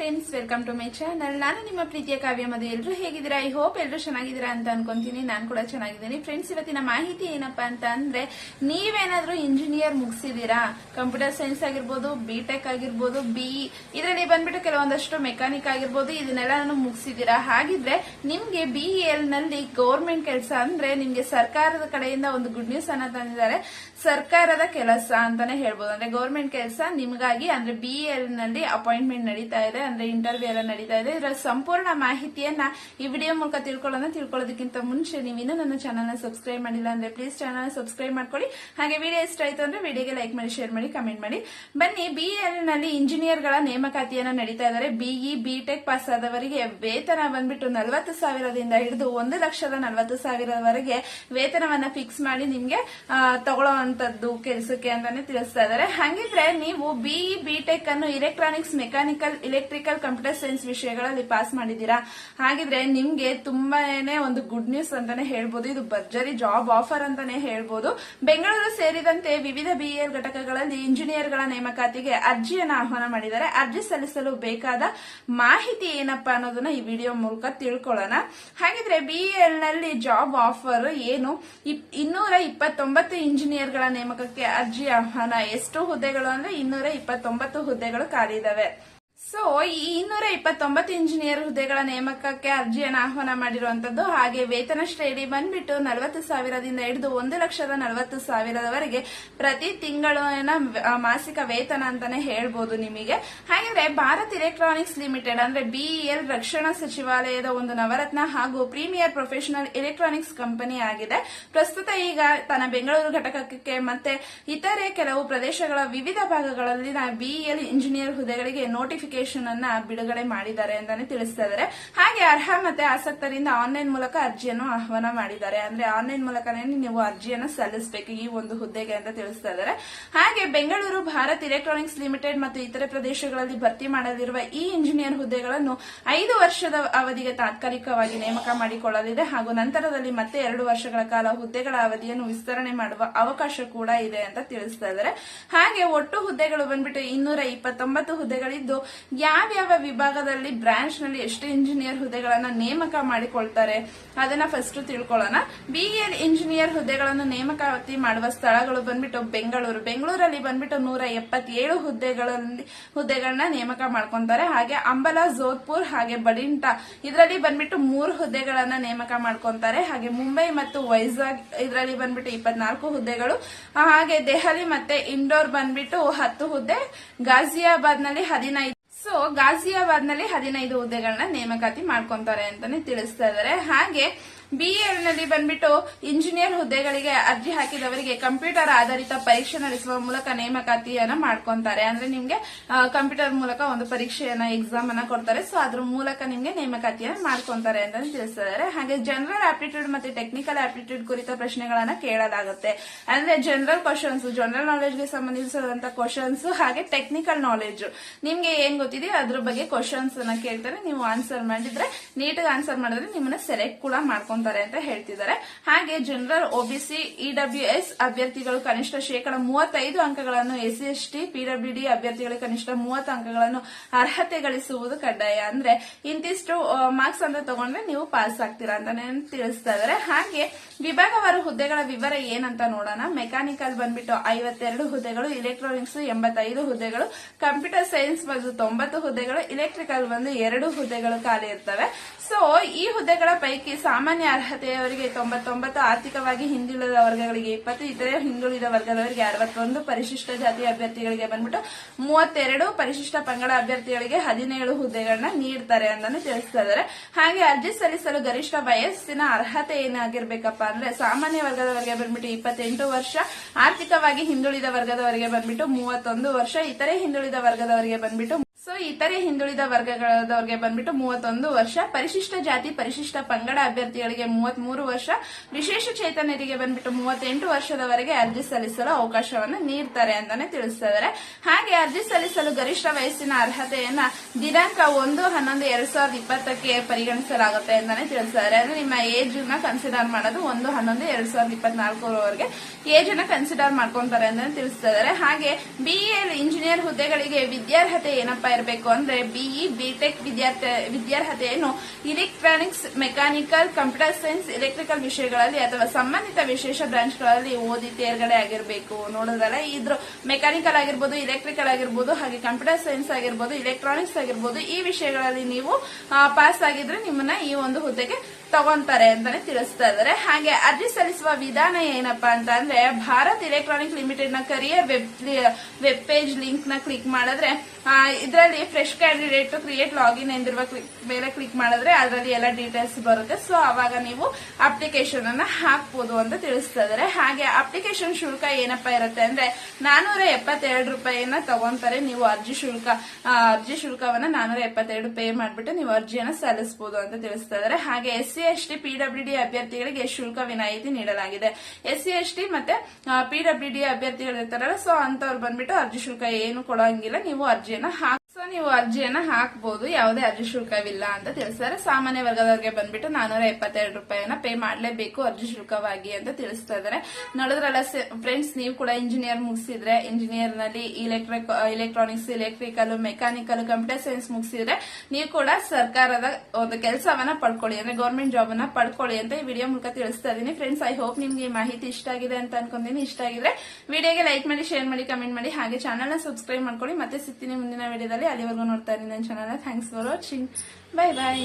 Friends welcome to my channel ನಾನು ನಿಮ್ಮ ಪ್ರೀತಿಯ ಕಾವ್ಯ ಮದು ಎಲ್ಲರೂ ಹೇಗಿದ್ದೀರಾ? ಐ ಹೋಪ್ ಎಲ್ಲರೂ ಚೆನ್ನಾಗಿದ್ದೀರಾ ಅಂತ ಅನ್ಕೊಂತೀನಿ. ನಾನು ಕೂಡ ಚೆನ್ನಾಗಿದ್ದೀನಿ. ಫ್ರೆಂಡ್ಸ್ ಇವತ್ತಿನ ಮಾಹಿತಿ ಏನಪ್ಪಾ ಅಂತ ಅಂದ್ರೆ, ನೀವೇನಾದ್ರೂ ಇಂಜಿನಿಯರ್ ಮುಗಿಸಿದೀರಾ ಕಂಪ್ಯೂಟರ್ ಸೈನ್ಸ್ ಆಗಿರ್ಬೋದು ಬಿ ಟೆಕ್ ಆಗಿರ್ಬೋದು ಬಿ ಇದರಲ್ಲಿ ಬಂದ್ಬಿಟ್ಟು ಕೆಲವೊಂದಷ್ಟು ಮೆಕ್ಯಾನಿಕ್ ಆಗಿರ್ಬೋದು, ಇದನ್ನೆಲ್ಲ ಮುಗಿಸಿದೀರಾ ಹಾಗಿದ್ರೆ, ನಿಮ್ಗೆ ಬಿ ಎಲ್ನಲ್ಲಿ ಗೌರ್ಮೆಂಟ್ ಕೆಲಸ ಅಂದ್ರೆ, ನಿಮ್ಗೆ ಸರ್ಕಾರದ ಕಡೆಯಿಂದ ಒಂದು ಗುಡ್ ನ್ಯೂಸ್ ಅನ್ನ ತಂದಿದ್ದಾರೆ. ಸರ್ಕಾರದ ಕೆಲಸ ಅಂತಾನೆ ಹೇಳ್ಬೋದು. ಅಂದ್ರೆ ಗೌರ್ಮೆಂಟ್ ಕೆಲಸ ನಿಮ್ಗಾಗಿ, ಅಂದ್ರೆ ಬಿ ಎಲ್ನಲ್ಲಿ ಅಪಾಯಿಂಟ್ಮೆಂಟ್ ನಡೀತಾ ಇದೆ ಅಂದ್ರೆ ಇಂಟರ್ವ್ಯೂ ಎಲ್ಲ ನಡೀತಾ ಇದೆ. ಇದರ ಸಂಪೂರ್ಣ ಮಾಹಿತಿಯನ್ನ ಈ ವಿಡಿಯೋ ಮೂಲಕ ತಿಳ್ಕೊಳ್ಳೋಣ ತಿಳ್ಕೊಳ್ಳೋದಕ್ಕಿಂತ ಮುಂಚೆ ನೀವು ಇನ್ನೂ ನನ್ನ ಚಾನಲ್ನ ಸಬ್ಸ್ಕ್ರೈಬ್ ಮಾಡಿಲ್ಲ ಅಂದ್ರೆ ಪ್ಲೀಸ್ ಚಾನಲ್ ಸಬ್ಸ್ಕ್ರೈಬ್ ಮಾಡ್ಕೊಳ್ಳಿ. ಹಾಗೆ ವಿಡಿಯೋ ಇಷ್ಟ ಆಯ್ತು ಅಂದ್ರೆ ವಿಡಿಯೋಗೆ ಲೈಕ್ ಮಾಡಿ ಶೇರ್ ಮಾಡಿ ಕಮೆಂಟ್ ಮಾಡಿ. ಬನ್ನಿ ಬಿ ಎಲ್ನಲ್ಲಿ ಇಂಜಿನಿಯರ್ಗಳ ನೇಮಕಾತಿಯನ್ನ ನಡೀತಾ ಇದ್ದಾರೆ. ಬಿಇ ಬಿ ಟೆಕ್ ಪಾಸ್ ಆದವರಿಗೆ ವೇತನ ಬಂದ್ಬಿಟ್ಟು ನಲವತ್ತು ಸಾವಿರದಿಂದ ಹಿಡಿದು ಒಂದು ಲಕ್ಷದ ನಲವತ್ತು ಸಾವಿರವರೆಗೆ ವೇತನವನ್ನ ಫಿಕ್ಸ್ ಮಾಡಿ ನಿಮ್ಗೆ ತಗೊಳ್ಳುವಂತದ್ದು ಕೆಲಸಕ್ಕೆ ಅಂತಾನೆ ತಿಳಿಸ್ತಾ ಇದ್ದಾರೆ. ಹಾಗಿದ್ರೆ ನೀವು ಬಿಇ ಬಿ ಟೆಕ್ ಅನ್ನು electronics mechanical electrical computer science ವಿಷಯಗಳಲ್ಲಿ ಪಾಸ್ ಮಾಡಿದ್ದೀರಾ? ಹಾಗಿದ್ರೆ ನಿಮ್ಗೆ ತುಂಬಾನೇ ಒಂದು ಗುಡ್ ನ್ಯೂಸ್ ಅಂತಾನೆ ಹೇಳ್ಬೋದು. ಇದು ಭರ್ಜರಿ ಜಾಬ್ ಆಫರ್ ಅಂತಾನೆ ಹೇಳ್ಬೋದು. ಬೆಂಗಳೂರು ಸೇರಿದಂತೆ ವಿವಿಧ ಬಿಎಲ್ ಘಟಕಗಳಲ್ಲಿ ಇಂಜಿನಿಯರ್ಗಳ ನೇಮಕಾತಿಗೆ ಅರ್ಜಿಯನ್ನು ಆಹ್ವಾನ ಮಾಡಿದ್ದಾರೆ. ಅರ್ಜಿ ಸಲ್ಲಿಸಲು ಬೇಕಾದ ಮಾಹಿತಿ ಏನಪ್ಪ ಅನ್ನೋದನ್ನ ಈ ವಿಡಿಯೋ ಮೂಲಕ ತಿಳ್ಕೊಳ್ಳೋಣ. ಹಾಗಿದ್ರೆ ಬಿಇಎಲ್ನಲ್ಲಿ ಜಾಬ್ ಆಫರ್ ಏನು? ಇನ್ನೂರ ಇಪ್ಪತ್ತೊಂಬತ್ತು ಇಂಜಿನಿಯರ್ಗಳ ನೇಮಕಕ್ಕೆ ಅರ್ಜಿ ಆಹ್ವಾನ. ಎಷ್ಟು ಹುದ್ದೆಗಳು ಅಂದ್ರೆ ಇನ್ನೂರ ಇಪ್ಪತ್ತೊಂಬತ್ತು ಹುದ್ದೆಗಳು ಖಾಲಿ ಇದಾವೆ. ಸೊ ಈ ಇನ್ನೂರ ಇಪ್ಪತ್ತೊಂಬತ್ತು ಇಂಜಿನಿಯರ್ ಹುದ್ದೆಗಳ ನೇಮಕಕ್ಕೆ ಅರ್ಜಿಯನ್ನು ಆಹ್ವಾನ ಮಾಡಿರುವಂತದ್ದು ಹಾಗೆ ವೇತನ ಶ್ರೇಣಿ ಬಂದ್ಬಿಟ್ಟು ನಲವತ್ತು ಸಾವಿರದಿಂದ ಹಿಡಿದು ಒಂದು ಲಕ್ಷದ ನಲವತ್ತು ಸಾವಿರದವರೆಗೆ ಪ್ರತಿ ತಿಂಗಳಿನ ಮಾಸಿಕ ವೇತನ ಅಂತಾನೆ ಹೇಳ್ಬೋದು ನಿಮಗೆ. ಹಾಗಾದ್ರೆ ಭಾರತ್ ಎಲೆಕ್ಟ್ರಾನಿಕ್ಸ್ ಲಿಮಿಟೆಡ್, ಅಂದ್ರೆ ಬಿಇಎಲ್ ರಕ್ಷಣಾ ಸಚಿವಾಲಯದ ಒಂದು ನವರತ್ನ ಹಾಗೂ ಪ್ರೀಮಿಯರ್ ಪ್ರೊಫೆಷನಲ್ ಎಲೆಕ್ಟ್ರಾನಿಕ್ಸ್ ಕಂಪನಿ ಆಗಿದೆ. ಪ್ರಸ್ತುತ ಈಗ ತನ್ನ ಬೆಂಗಳೂರು ಘಟಕಕ್ಕೆ ಮತ್ತೆ ಇತರೆ ಕೆಲವು ಪ್ರದೇಶಗಳ ವಿವಿಧ ಭಾಗಗಳಲ್ಲಿನ ಬಿಇಎಲ್ ಇಂಜಿನಿಯರ್ ಹುದ್ದೆಗಳಿಗೆ ನೋಟಿಫಿಕೇಶನ್ ಅನ್ನ ಬಿಡುಗಡೆ ಮಾಡಿದ್ದಾರೆ ಅಂತಾನೆ ತಿಳಿಸ್ತಾ ಇದ್ದಾರೆ ಹಾಗೆ ಅರ್ಹ ಮತ್ತೆ ಆಸಕ್ತರಿಂದ ಆನ್ಲೈನ್ ಮೂಲಕ ಅರ್ಜಿಯನ್ನು ಆಹ್ವಾನ ಮಾಡಿದ್ದಾರೆ. ಅಂದ್ರೆ ಆನ್ಲೈನ್ ಮೂಲಕನೇ ನೀವು ಅರ್ಜಿಯನ್ನು ಸಲ್ಲಿಸಬೇಕು ಈ ಒಂದು ಹುದ್ದೆಗೆ ಅಂತ ತಿಳಿಸ್ತಾ ಇದ್ದಾರೆ ಹಾಗೆ ಬೆಂಗಳೂರು ಭಾರತ್ ಎಲೆಕ್ಟ್ರಾನಿಕ್ಸ್ ಲಿಮಿಟೆಡ್ ಮತ್ತು ಇತರೆ ಪ್ರದೇಶಗಳಲ್ಲಿ ಭರ್ತಿ ಮಾಡಲಿರುವ ಈ ಇಂಜಿನಿಯರ್ ಹುದ್ದೆಗಳನ್ನು ಐದು ವರ್ಷದ ಅವಧಿಗೆ ತಾತ್ಕಾಲಿಕವಾಗಿ ನೇಮಕ ಮಾಡಿಕೊಳ್ಳಲಿದೆ ಹಾಗೂ ನಂತರದಲ್ಲಿ ಮತ್ತೆ ಎರಡು ವರ್ಷಗಳ ಕಾಲ ಹುದ್ದೆಗಳ ಅವಧಿಯನ್ನು ವಿಸ್ತರಣೆ ಮಾಡುವ ಅವಕಾಶ ಕೂಡ ಇದೆ ಅಂತ ತಿಳಿಸ್ತಾ ಇದ್ದಾರೆ ಹಾಗೆ ಒಟ್ಟು ಹುದ್ದೆಗಳು ಬಂದ್ಬಿಟ್ಟು ಇನ್ನೂರ ಇಪ್ಪತ್ತೊಂಬತ್ತು ಹುದ್ದೆಗಳಿದ್ದು ಯಾವ್ಯಾವ ವಿಭಾಗದಲ್ಲಿ ಬ್ರಾಂಚ್ನಲ್ಲಿ ಎಷ್ಟು ಇಂಜಿನಿಯರ್ ಹುದ್ದೆಗಳನ್ನ ನೇಮಕ ಮಾಡಿಕೊಳ್ತಾರೆ ಅದನ್ನ ಫಸ್ಟ್ ತಿಳ್ಕೊಳ್ಳೋಣ. ಬಿಎಲ್ ಇಂಜಿನಿಯರ್ ಹುದ್ದೆಗಳನ್ನು ನೇಮಕಾತಿ ಮಾಡುವ ಸ್ಥಳಗಳು ಬಂದ್ಬಿಟ್ಟು ಬೆಂಗಳೂರು. ಬೆಂಗಳೂರಲ್ಲಿ ಬಂದ್ಬಿಟ್ಟು ನೂರ ಎಪ್ಪತ್ತೇಳು ಹುದ್ದೆಗಳಲ್ಲಿ, ಹುದ್ದೆಗಳನ್ನ ನೇಮಕ ಮಾಡ್ಕೊಂತಾರೆ. ಹಾಗೆ ಅಂಬಲ, ಜೋಧ್ಪುರ್ ಹಾಗೆ ಬಡಿಂಟ ಇದರಲ್ಲಿ ಬಂದ್ಬಿಟ್ಟು ಮೂರು ಹುದ್ದೆಗಳನ್ನ ನೇಮಕ ಮಾಡ್ಕೊಂತಾರೆ. ಹಾಗೆ ಮುಂಬೈ ಮತ್ತು ವೈಜಾಗ್ ಇದರಲ್ಲಿ ಬಂದ್ಬಿಟ್ಟು ಇಪ್ಪತ್ನಾಲ್ಕು ಹುದ್ದೆಗಳು. ಹಾಗೆ ದೆಹಲಿ ಮತ್ತೆ ಇಂಡೋರ್ ಬಂದ್ಬಿಟ್ಟು ಹತ್ತು ಹುದ್ದೆ. ಗಾಜಿಯಾಬಾದ್ನಲ್ಲಿ ಹದಿನೈದು ಸೊ ಗಾಜಿಯಾಬಾದ್ನಲ್ಲಿ ಹದಿನೈದು ಹುದ್ದೆಗಳನ್ನ ನೇಮಕಾತಿ ಮಾಡ್ಕೊಂತಾರೆ ಅಂತಾನೆ ತಿಳಿಸ್ತಾ ಇದ್ದಾರೆ ಹಾಗೆ ಬಿಎಲ್ನಲ್ಲಿ ಬಂದ್ಬಿಟ್ಟು ಇಂಜಿನಿಯರ್ ಹುದ್ದೆಗಳಿಗೆ ಅರ್ಜಿ ಹಾಕಿದವರಿಗೆ ಕಂಪ್ಯೂಟರ್ ಆಧಾರಿತ ಪರೀಕ್ಷೆ ನಡೆಸುವ ಮೂಲಕ ನೇಮಕಾತಿಯನ್ನ ಮಾಡ್ಕೊಂತಾರೆ. ಅಂದ್ರೆ ನಿಮ್ಗೆ ಕಂಪ್ಯೂಟರ್ ಮೂಲಕ ಒಂದು ಪರೀಕ್ಷೆಯನ್ನ ಎಕ್ಸಾಮ್ ಅನ್ನ ಕೊಡ್ತಾರೆ. ಸೊ ಅದ್ರ ಮೂಲಕ ನಿಮ್ಗೆ ನೇಮಕಾತಿಯನ್ನ ಮಾಡ್ಕೊಂತಾರೆ ಅಂತ ತಿಳಿಸಿದ್ದಾರೆ. ಹಾಗೆ ಜನರಲ್ ಆಪ್ಟಿಟ್ಯೂಡ್ ಮತ್ತೆ ಟೆಕ್ನಿಕಲ್ ಆಪ್ಟಿಟ್ಯೂಡ್ ಕುರಿತ ಪ್ರಶ್ನೆಗಳನ್ನ ಕೇಳಲಾಗುತ್ತೆ ಅಂದ್ರೆ ಜನರಲ್ ಕ್ವಶನ್ಸ್ ಜನರಲ್ ನಾಲೆಜ್ಗೆ ಸಂಬಂಧಿಸಿದಂತ ಕ್ವಶನ್ಸ್ ಹಾಗೆ ಟೆಕ್ನಿಕಲ್ ನಾಲೆಜ್ ನಿಮ್ಗೆ ಏನ್ ಗೊತ್ತಿದೆ ಅದ್ರ ಬಗ್ಗೆ ಕ್ವಶನ್ಸ್ ಅನ್ನ ಕೇಳ್ತಾರೆ. ನೀವು ಆನ್ಸರ್ ಮಾಡಿದ್ರೆ ನೀಟಾಗಿ ಆನ್ಸರ್ ಮಾಡಿದ್ರೆ ನಿಮ್ಮನ್ನ ಸೆಲೆಕ್ಟ್ ಕೂಡ ಮಾಡ್ಕೊಂತಾರೆ. ಅಂತ ಹೇಳ್ತಿದ್ದಾರೆ. ಹಾಗೆ ಜನರಲ್ ಒಬಿಸಿ, ಇಡಬ್ಲ್ಯೂ ಎಸ್ ಅಭ್ಯರ್ಥಿಗಳು ಕನಿಷ್ಠ ಶೇಕಡ ಮೂವತ್ತೈದು ಅಂಕಗಳನ್ನು, SC S T PW D ಅಭ್ಯರ್ಥಿಗಳಿಗೆ ಕನಿಷ್ಠ ಮೂವತ್ತು ಅಂಕಗಳನ್ನು ಅರ್ಹತೆ ಗಳಿಸುವುದು ಕಡ್ಡಾಯ. ಅಂದ್ರೆ ಇಂತಿಷ್ಟು ಮಾರ್ಕ್ಸ್ ಅಂತ ತಗೊಂಡ್ರೆ ನೀವು ಪಾಸ್ ಆಗ್ತೀರಾ ಅಂತಾನೆ ತಿಳಿಸ್ತಾ ಇದ್ದಾರೆ. ಹಾಗೆ ವಿಭಾಗವಾರು ಹುದ್ದೆಗಳ ವಿವರ ಏನಂತ ನೋಡೋಣ. ಮೆಕ್ಯಾನಿಕಲ್ ಬಂದ್ಬಿಟ್ಟು ಐವತ್ತೆರಡು ಹುದ್ದೆಗಳು ಇಲೆಕ್ಟ್ರಾನಿಕ್ಸ್ ಎಂಬತ್ತೈದು ಹುದ್ದೆಗಳು, ಕಂಪ್ಯೂಟರ್ ಸೈನ್ಸ್ ಬಂದು ತೊಂಬತ್ತು ಹುದ್ದೆಗಳು ಇಲೆಕ್ಟ್ರಿಕಲ್ ಬಂದು ಎರಡು ಹುದ್ದೆಗಳು ಖಾಲಿ ಇರ್ತವೆ. ಸೊ ಈ ಹುದ್ದೆಗಳ ಪೈಕಿ ಸಾಮಾನ್ಯ ಅರ್ಹತೆಯವರಿಗೆ ತೊಂಬತ್ತೊಂಬತ್ತು ಆರ್ಥಿಕವಾಗಿ ಹಿಂದುಳಿದ ವರ್ಗಗಳಿಗೆ ಇಪ್ಪತ್ತು, ಇತರೆ ಹಿಂದುಳಿದ ವರ್ಗದವರಿಗೆ ಅರವತ್ತೊಂದು ಪರಿಶಿಷ್ಟ ಜಾತಿ ಅಭ್ಯರ್ಥಿಗಳಿಗೆ ಬಂದ್ಬಿಟ್ಟು ಮೂವತ್ತೆರಡು ಪರಿಶಿಷ್ಟ ಪಂಗಡ ಅಭ್ಯರ್ಥಿಗಳಿಗೆ ಹದಿನೇಳು ಹುದ್ದೆಗಳನ್ನ ನೀಡ್ತಾರೆ ಅಂತಾನೆ ತಿಳಿಸ್ತಾ ಇದ್ದಾರೆ ಹಾಗೆ ಅರ್ಜಿ ಸಲ್ಲಿಸಲು ಗರಿಷ್ಠ ವಯಸ್ಸಿನ ಅರ್ಹತೆ ಏನಾಗಿರ್ಬೇಕಪ್ಪ ಅಂದ್ರೆ ಸಾಮಾನ್ಯ ವರ್ಗದವರಿಗೆ ಬಂದ್ಬಿಟ್ಟು ಇಪ್ಪತ್ತೆಂಟು ವರ್ಷ, ಆರ್ಥಿಕವಾಗಿ ಹಿಂದುಳಿದ ವರ್ಗದವರಿಗೆ ಬಂದ್ಬಿಟ್ಟು ಮೂವತ್ತೊಂದು ವರ್ಷ, ಇತರೆ ಹಿಂದುಳಿದ ವರ್ಗದವರಿಗೆ ಬಂದ್ಬಿಟ್ಟು ಸೊ ಇತರೆ ಹಿಂದುಳಿದ ವರ್ಗಗಳವರಿಗೆ ಬಂದ್ಬಿಟ್ಟು ಮೂವತ್ತೊಂದು ವರ್ಷ, ಪರಿಶಿಷ್ಟ ಜಾತಿ, ಪರಿಶಿಷ್ಟ ಪಂಗಡ ಅಭ್ಯರ್ಥಿಗಳಿಗೆ ಮೂವತ್ಮೂರು ವರ್ಷ, ವಿಶೇಷ ಚೈತನ್ಯರಿಗೆ ಬಂದ್ಬಿಟ್ಟು ಮೂವತ್ತೆಂಟು ವರ್ಷದವರೆಗೆ ಅರ್ಜಿ ಸಲ್ಲಿಸಲು ಅವಕಾಶವನ್ನು ನೀಡ್ತಾರೆ ಅಂತಾನೆ ತಿಳಿಸ್ತಾ ಇದ್ದಾರೆ ಹಾಗೆ ಅರ್ಜಿ ಸಲ್ಲಿಸಲು ಗರಿಷ್ಠ ವಯಸ್ಸಿನ ಅರ್ಹತೆಯನ್ನ ದಿನಾಂಕ ಒಂದು, ಹನ್ನೊಂದು, ಎರಡ್ ಸಾವಿರದ ಇಪ್ಪತ್ತಕ್ಕೆ ಪರಿಗಣಿಸಲಾಗುತ್ತೆ ಅಂತಾನೆ ತಿಳಿಸಿದ್ದಾರೆ ಅಂದ್ರೆ ನಿಮ್ಮ ಏಜ್ನ ಕನ್ಸಿಡರ್ ಮಾಡೋದು ಒಂದು, ಹನ್ನೊಂದು, ಎರಡ್ ಸಾವಿರದ ಇಪ್ಪತ್ನಾಲ್ಕರವರೆಗೆ ಏಜ್ ಅನ್ನ ಕನ್ಸಿಡರ್ ಮಾಡ್ಕೊಂತಾರೆ ಅಂತಾನೆ ತಿಳಿಸ್ತಾ ಹಾಗೆ ಬಿಎಲ್ ಇಂಜಿನಿಯರ್ ಹುದ್ದೆಗಳಿಗೆ ವಿದ್ಯಾರ್ಹತೆ ಏನಪ್ಪಾ ಇರಬೇಕು ಅಂದ್ರೆ ಬಿಇ ಬಿಟೆಕ್ ವಿದ್ಯಾರ್ಥಿ, ವಿದ್ಯಾರ್ಹತೆಯನ್ನು electronics mechanical computer science electrical ವಿಷಯಗಳಲ್ಲಿ ಅಥವಾ ಸಂಬಂಧಿತ ವಿಶೇಷ ಬ್ರಾಂಚ್ಗಳಲ್ಲಿ ಓದಿ ತೇರ್ಗಡೆ ಆಗಿರಬೇಕು. ನೋಡಿದ್ರಲ್ಲ, ಇದ್ರ ಮೆಕ್ಯಾನಿಕಲ್ ಆಗಿರ್ಬೋದು ಇಲೆಕ್ಟ್ರಿಕಲ್ ಆಗಿರ್ಬೋದು, ಹಾಗೆ ಕಂಪ್ಯೂಟರ್ ಸೈನ್ಸ್ ಆಗಿರ್ಬೋದು ಇಲೆಕ್ಟ್ರಾನಿಕ್ಸ್ ಆಗಿರ್ಬೋದು, ಈ ವಿಷಯಗಳಲ್ಲಿ ನೀವು ಪಾಸ್ ಆಗಿದ್ರೆ ನಿಮ್ಮನ್ನ ಈ ಒಂದು ಹುದ್ದೆಗೆ ತಗೊಂತಾರೆ ಅಂತಾನೆ ತಿಳಿಸ್ತಾ ಇದ್ದಾರೆ. ಹಾಗೆ ಅರ್ಜಿ ಸಲ್ಲಿಸುವ ವಿಧಾನ ಏನಪ್ಪಾ ಅಂತ ಅಂದ್ರೆ ಭಾರತ್ ಎಲೆಕ್ಟ್ರಾನಿಕ್ ಲಿಮಿಟೆಡ್ನ ಕರಿಯರ್ ವೆಬ್ ವೆಬ್ ಪೇಜ್ ಲಿಂಕ್ನ ಕ್ಲಿಕ್ ಮಾಡಿದ್ರೆ ಇದರಲ್ಲಿ ಫ್ರೆಶ್ ಕ್ಯಾಂಡಿಡೇಟ್ ಕ್ರಿಯೇಟ್ ಲಾಗಿನ್ ಎಂದಿರುವ ಕ್ಲಿಕ್ ಮೇಲೆ ಕ್ಲಿಕ್ ಮಾಡಿದ್ರೆ ಅದರಲ್ಲಿ ಎಲ್ಲ ಡೀಟೇಲ್ಸ್ ಬರುತ್ತೆ. ಸೊ ಅವಾಗ ನೀವು ಅಪ್ಲಿಕೇಶನ್ ಅನ್ನ ಹಾಕ್ಬೋದು ಅಂತ ತಿಳಿಸ್ತಾ ಇದ್ದಾರೆ. ಹಾಗೆ ಅಪ್ಲಿಕೇಶನ್ ಶುಲ್ಕ ಏನಪ್ಪಾ ಇರುತ್ತೆ ಅಂದ್ರೆ ನಾನೂರ ಎಪ್ಪತ್ತೆರಡು ರೂಪಾಯಿನ ತಗೊಂತಾರೆ. ನೀವು ಅರ್ಜಿ ಶುಲ್ಕ ಅರ್ಜಿ ಶುಲ್ಕವನ್ನ ನಾನೂರ ಎಪ್ಪತ್ತೆರಡು ಪೇ ಮಾಡಿಬಿಟ್ಟು ನೀವು ಅರ್ಜಿಯನ್ನ ಸಲ್ಲಿಸಬಹುದು ಅಂತ ತಿಳಿಸ್ತಾ ಇದ್ದಾರೆ. ಹಾಗೆ S C S T PW D ಅಭ್ಯರ್ಥಿಗಳಿಗೆ ಶುಲ್ಕ ವಿನಾಯಿತಿ ನೀಡಲಾಗಿದೆ. ಎಸ್ ಸಿ ಎಸ್ ಟಿ ಮತ್ತೆ ಪಿಡಬ್ಲ್ಯೂ ಡಿ ಅಭ್ಯರ್ಥಿಗಳು ಇರ್ತಾರಲ್ಲ ಸೊ ಅಂತವ್ರು ಬಂದ್ಬಿಟ್ಟು ಅರ್ಜಿ ಶುಲ್ಕ ಏನು ಕೊಡೋಂಗಿಲ್ಲ. ನೀವು ಅರ್ಜಿಯನ್ನ ಸೊ ನೀವು ಅರ್ಜಿಯನ್ನ ಹಾಕಬಹುದು ಯಾವುದೇ ಅರ್ಜಿ ಶುಲ್ಕವಿಲ್ಲ ಅಂತ ತಿಳಿಸ್ತಾರೆ. ಸಾಮಾನ್ಯ ವರ್ಗದವರಿಗೆ ಬಂದ್ಬಿಟ್ಟು ನಾನೂರ ಎಪ್ಪತ್ತೆರಡು ರೂಪಾಯಿಯನ್ನ ಪೇ ಮಾಡಲೇಬೇಕು ಅರ್ಜಿ ಶುಲ್ಕವಾಗಿ ಅಂತ ತಿಳಿಸ್ತಾ ಇದ್ದಾರೆ. ನೋಡಿದ್ರಲ್ಲ ಫ್ರೆಂಡ್ಸ್ ನೀವು ಕೂಡ ಇಂಜಿನಿಯರ್ ಮುಗಿಸಿದ್ರೆ ಇಂಜಿನಿಯರ್ನಲ್ಲಿ electric electronics electrical mechanical computer science ಮುಗಿಸಿದ್ರೆ, ನೀವು ಕೂಡ ಸರ್ಕಾರದ ಒಂದು ಕೆಲಸವನ್ನ ಪಡ್ಕೊಳ್ಳಿ. ಅಂದ್ರೆ ಗೌರ್ಮೆಂಟ್ ಜಾಬ್ ಅನ್ನ ಪಡ್ಕೊಳ್ಳಿ ಅಂತ ಈ ವಿಡಿಯೋ ಮೂಲಕ ತಿಳಿಸ್ತಾ ಇದ್ದೀನಿ. ಫ್ರೆಂಡ್ಸ್ ಐ ಹೋಪ್ ನಿಮ್ಗೆ ಈ ಮಾಹಿತಿ ಇಷ್ಟ ಆಗಿದೆ ಅಂತ ಅನ್ಕೊಂಡಿನಿ ಇಷ್ಟ ಆಗಿದ್ರೆ ವಿಡಿಯೋಗೆ ಲೈಕ್ ಮಾಡಿ ಶೇರ್ ಮಾಡಿ ಕಮೆಂಟ್ ಮಾಡಿ. ಹಾಗೆ ಚಾನಲ್ನ ಸಬ್ಸ್ಕ್ರೈಬ್ ಮಾಡ್ಕೊಳ್ಳಿ. ಮತ್ತೆ ಸಿಗ್ತೀನಿ ಮುಂದಿನ ವಿಡಿಯೋದಲ್ಲಿ ಅಲ್ಲಿವರೆಗೂ ನೋಡ್ತಾ ಇದ್ದೀನಿ ನನ್ನ channel thanks for watching bye bye